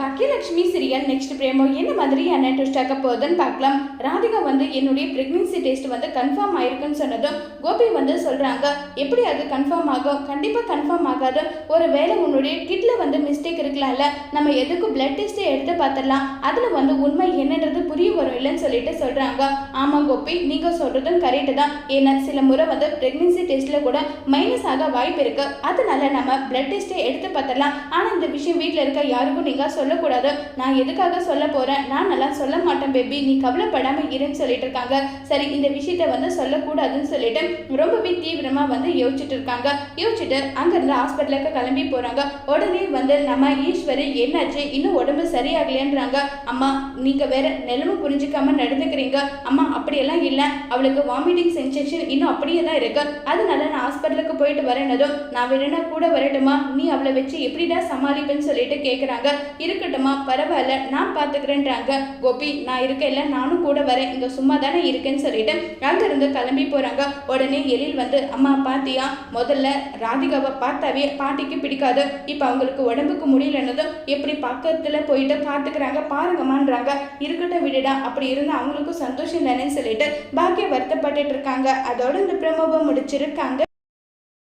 Baakiyalakshmi serial next பிரேமோ என்ன மாதிரியான test ஆக போகுதுன்னு பார்க்கலாம். ராதிகா வந்து என்னுடைய பிரெக்னன்சி டெஸ்ட் வந்து கன்ஃபார்ம் ஆயிருக்குன்னு சொன்னதும் கோபி வந்து சொல்றாங்க எப்படி அது கன்ஃபார்ம் ஆகும்? கண்டிப்பா கன்ஃபார்ம் ஆகாது. ஒரு வேளை உன்னுடைய கிட்ல வந்து மிஸ் இருக்கலாம்ல நம்ம எதுக்கு பிளட் டெஸ்ட்டை எடுத்து பார்த்துடலாம்? அதில் வந்து உண்மை என்னன்றது புரிய வரும் இல்லைன்னு சொல்லிட்டு சொல்கிறாங்க ஆமாம் கோபி நீங்கள் சொல்கிறதும் கரெக்டு தான். ஏன்னா சில முறை வந்து ப்ரெக்னென்சி டெஸ்ட்டில் கூட மைனஸ் ஆக வாய்ப்பு இருக்குது அதனால நம்ம பிளட் டெஸ்ட்டை எடுத்து பார்த்துடலாம். ஆனால் இந்த விஷயம் வீட்டில் இருக்க யாருக்கும் நீங்கள் சொல்லக்கூடாது. நான் எதுக்காக சொல்ல போகிறேன் நான் நல்லா சொல்ல மாட்டேன் பேபி நீ கவலைப்படாமல் இருன்னு சொல்லிட்டு இருக்காங்க. சரி இந்த விஷயத்த வந்து சொல்லக்கூடாதுன்னு சொல்லிட்டு ரொம்பவே தீவிரமாக வந்து யோசிச்சுட்டு இருக்காங்க. யோசிச்சுட்டு அங்கேருந்து ஹாஸ்பிட்டலுக்கு கிளம்பி போகிறாங்க உடனே வந்து நம்ம ஈஸ்வரி என்னாச்சு இன்னும் உடம்பு சரியாகலையன்றாங்க. அம்மா நீங்க வேற நிலைமை புரிஞ்சுக்காம நடந்துக்கிறீங்க. அம்மா அப்படியெல்லாம் இல்லை. அவளுக்கு வாமிட்டிங் சென்சேஷன் இன்னும் அப்படியே தான் இருக்கு. அதனால நான் ஹாஸ்பிட்டலுக்கு போயிட்டு வரேனதும் நான் வேணும்னா கூட வரட்டுமா நீ அவளை வச்சு எப்படிடா சமாளிப்பேன்னு சொல்லிட்டு கேட்குறாங்க இருக்கட்டுமா பரவாயில்ல நான் பார்த்துக்கிறேன்றாங்க கோபி நான் இருக்கேன்ல நானும் கூட வரேன். இங்கே சும்மா தானே இருக்கேன்னு சொல்லிட்டு அங்கேருந்து கிளம்பி போகிறாங்க உடனே எழில் வந்து அம்மா பாத்தியா? முதல்ல ராதிகாவை பார்த்தாவே பாட்டிக்கு பிடிக்காது. இப்போ அவங்களுக்கு உடம்புக்கு முடியலன்னதும் எப்படி பக்கத்தில் போயிட்டு பார்த்துக்கிறாங்க பாருங்கம்மான்றாங்க. இருக்கட்டும் விடுடா அப்படி இருந்தால் அவங்களுக்கும் சந்தோஷம் தானேன்னு சொல்லிட்டு பாக்கிய வருத்தப்பட்டுட்டு இருக்காங்க. அதோட இந்த பிரமோவை முடிச்சிருக்காங்க.